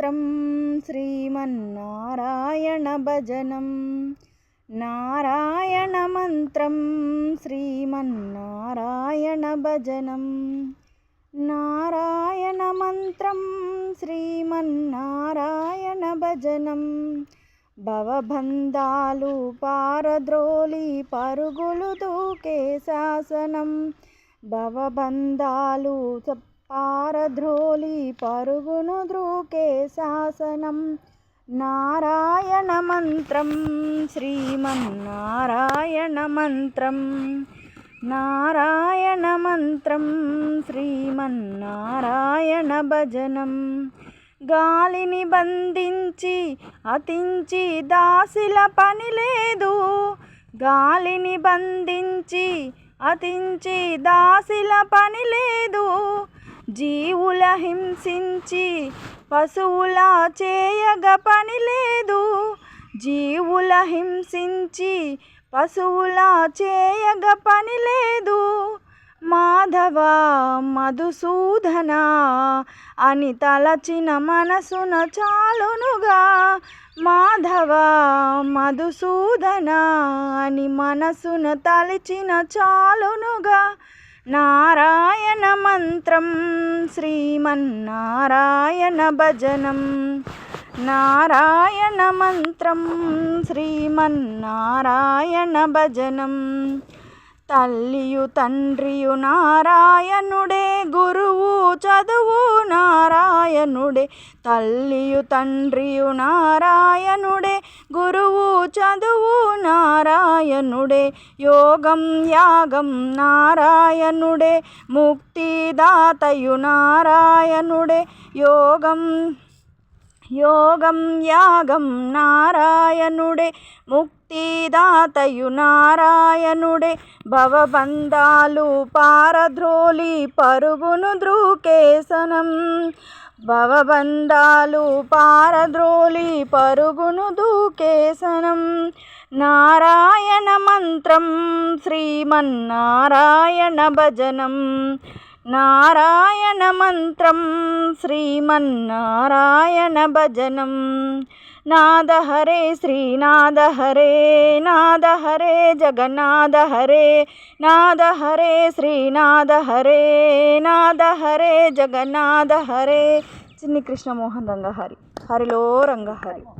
నారాయణమంత్రం శ్రీమన్నారాయణ భజనం. నారాయణ మంత్రం శ్రీమన్నారాయణ భజనం. నారాయణ మంత్రం శ్రీమన్నారాయణ భజనం. భవబంధాలు పారద్రోలి పరుగులు దూకే శాసనం. భవబంధాలు పారధ్రోలి పరుగును ద్రూకే శాసనం. నారాయణ మంత్రం శ్రీమన్నారాయణ మంత్రం నారాయణ మంత్రం శ్రీమన్నారాయణ భజనం. గాలిని బంధించి అతించి దాసిల పని లేదు. గాలిని బంధించి అతించి దాసిల పని లేదు. జీవుల హింసించి పశువులా చేయగ పని లేదు. జీవుల హింసించి పశువులా చేయగ పని లేదు. మాధవ మధుసూదన అని తలచిన మనసున చాలునుగా. మాధవ మధుసూదన అని మనసున తలచిన చాలునుగా. నారా మంత్రం శ్రీమన్నారాయణ భజనం. నారాయణ మంత్రం శ్రీమన్నారాయణ భజనం. తల్లియు తండ్రియు నారాయణుడే గురువు చదువు నారాయణుడే. తల్లియు తండ్రియు నారాయణుడే గురువు చదువు నారాయణుడే యోగం యాగం నారాయణుడే ముక్తిదాతయు నారాయణుడే యోగం యోగం యాగం నారాయణుడే ముక్తిదాతయు నారాయణుడే భవబంధాలు పారద్రోలి పరుగును ద్రూకేశనం భవబంధాలు పారద్రోలి పరుగును దూకేసనం నారాయణ మంత్రం శ్రీమన్నారాయణ భజనం. నారాయణ మంత్రం శ్రీమన్నారాయణ భజనం. నాదహరే శ్రీనాదహరే నాదహరే జగన్నాదహరే నాదహరే శ్రీనాదహరే నాదహరే జగన్నాదహరే చిన్ని కృష్ణమోహన్ రంగహరి. హరిలో రంగహరి.